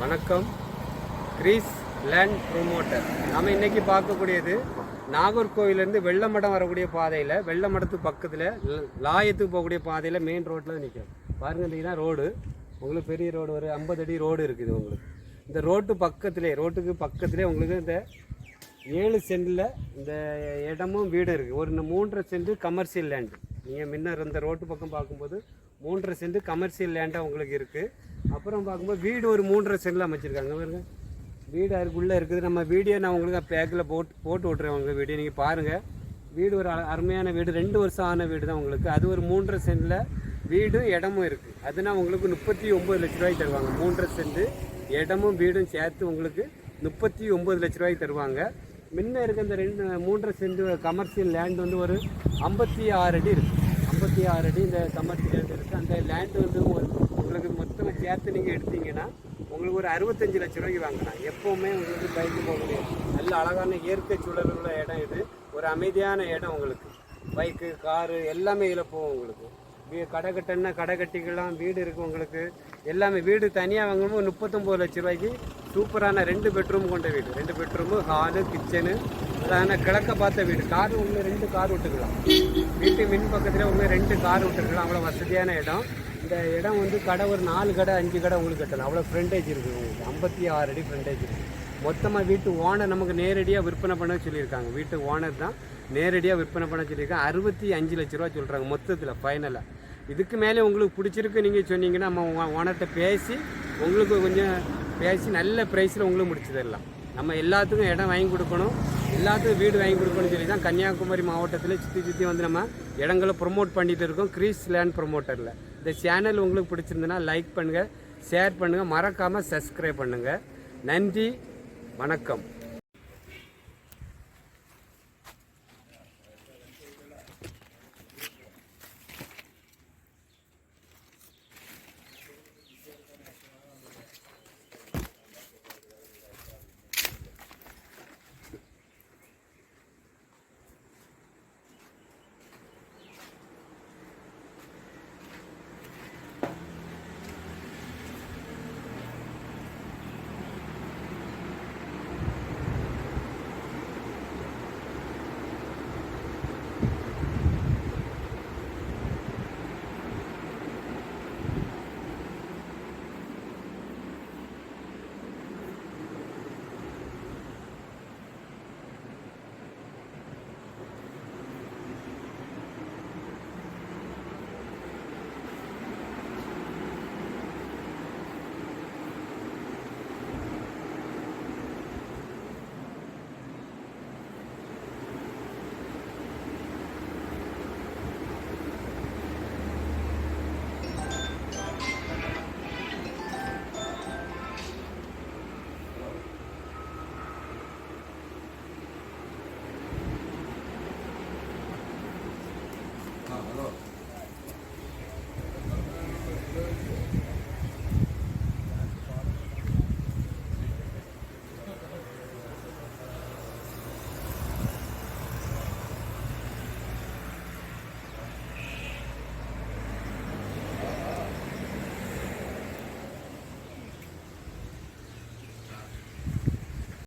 வணக்கம். Grace land promoter. நம்ம இன்றைக்கி பார்க்கக்கூடியது நாகர்கோவிலேருந்து வெள்ளமடம் வரக்கூடிய பாதையில் வெள்ளமடத்துக்கு பக்கத்தில் லாயத்துக்கு போகக்கூடிய பாதையில் மெயின் ரோட்டில் நிற்கும் பாருங்கள் இந்த ரோடு உங்களுக்கு பெரிய ரோடு ஒரு ஐம்பது அடி ரோடு இருக்குது உங்களுக்கு. இந்த ரோட்டு பக்கத்திலே ரோட்டுக்கு பக்கத்திலே உங்களுக்கு இந்த ஏழு சென்டில் இந்த இடமும் வீடும் இருக்குது ஒரு இந்த மூன்றரை சென்ட் கமர்ஷியல் லேண்டு நீங்கள் முன்னர் இந்த ரோட்டு பக்கம் பார்க்கும்போது மூன்றரை சென்ட் கமர்ஷியல் லேண்டாக உங்களுக்கு இருக்குது அப்புறம் பார்க்கும்போது வீடு ஒரு மூன்றரை சென்டில் அமைச்சிருக்காங்க. பாருங்க. வீடு அதுக்குள்ளே இருக்குது. நம்ம வீடியோ நான் உங்களுக்கு பேக்கில் போட்டு போட்டு விட்றேன் உங்களுக்கு வீடியோ நீங்கள் பாருங்கள் வீடு ஒரு அ- அருமையான வீடு. ரெண்டு வருஷம் ஆன வீடு தான் உங்களுக்கு. அது ஒரு மூன்றரை சென்டில் வீடும் இடமும் இருக்குது அதுனா உங்களுக்கு முப்பத்தி ஒம்பது லட்ச ரூபாய்க்கு தருவாங்க. மூன்றரை சென்ட் இடமும் வீடும் சேர்த்து உங்களுக்கு முப்பத்தி ஒம்பது லட்ச ரூபாய்க்கு தருவாங்க. முன்ன இருக்க இந்த ரெண்டு மூன்றரை சென்ட் கமர்ஷியல் லேண்ட் வந்து ஒரு ஐம்பத்தி ஆறு அடி இருக்குது முப்பத்தி ஆறு அடி இந்த கமர்ஷியல் லேண்ட் இருக்குது அந்த லேண்டு வந்து ஒரு- உங்களுக்கு மொத்தமாக சேர்த்து நீங்கள் எடுத்தீங்கன்னா உங்களுக்கு ஒரு அறுபத்தஞ்சு லட்ச ரூபாய்க்கு வாங்கலாம். எப்போவுமே உங்களுக்கு பைக்கு போக முடியாது. நல்ல அழகான இயற்கை சூழல் உள்ள இடம் இது. ஒரு அமைதியான இடம் உங்களுக்கு. பைக்கு காரு எல்லாமே இதில் போகும் உங்களுக்கு. கடை கட்டணுன்னா கடை கட்டிக்கலாம் வீடு இருக்குது உங்களுக்கு. எல்லாமே வீடு தனியாக வாங்கும்போது முப்பத்தொம்போது லட்ச ரூபாய்க்கு சூப்பரான ரெண்டு பெட்ரூம் கொண்ட வீடு. ரெண்டு பெட்ரூமு ஹாலு கிச்சனு அதான கிழக்க பார்த்த வீடு. கார் உள்ள ரெண்டு கார் விட்டுக்கலாம். வீட்டு மின் பக்கத்தில் உள்ள ரெண்டு கார் விட்டுருக்கலாம் அவ்வளோ வசதியான இடம். இந்த இடம் வந்து கடை ஒரு நாலு கடை அஞ்சு கடை உங்களுக்கு கட்டலாம். அவ்வளோ ஃப்ரண்டேஜ் இருக்குது உங்களுக்கு. ஐம்பத்தி ஆறு அடி ஃப்ரண்டேஜ் இருக்குது மொத்தமாக வீட்டு ஓனர் நமக்கு நேரடியாக விற்பனை பண்ண சொல்லியிருக்காங்க. வீட்டு ஓனர் தான் நேரடியாக விற்பனை பண்ண சொல்லியிருக்கேன். அறுபத்தி அஞ்சு லட்ச ரூபா சொல்கிறாங்க மொத்தத்தில் ஃபைனலாக இதுக்கு மேலே உங்களுக்கு பிடிச்சிருக்கு நீங்கள் சொன்னீங்கன்னா நம்ம ஓனர்கிட்ட பேசி உங்களுக்கு கொஞ்சம் பேசி நல்ல ப்ரைஸில் உங்களுக்கு முடிச்சு தரலாம். நம்ம எல்லாத்துக்கும் இடம் வாங்கி கொடுக்கணும். எல்லாத்துக்கும் வீடு வாங்கி கொடுக்கணும்னு சொல்லி தான் கன்னியாகுமரி மாவட்டத்தில் சுற்றி சுற்றி வந்து நம்ம இடங்களை ப்ரொமோட் பண்ணிகிட்டு இருக்கோம். கிரீஸ் லேண்ட் ப்ரொமோட்டரில் இந்த சேனல் உங்களுக்கு பிடிச்சிருந்துன்னா லைக் பண்ணுங்கள் ஷேர் பண்ணுங்கள் மறக்காமல் சப்ஸ்கிரைப் பண்ணுங்கள் நன்றி வணக்கம். ஆ ஹலோ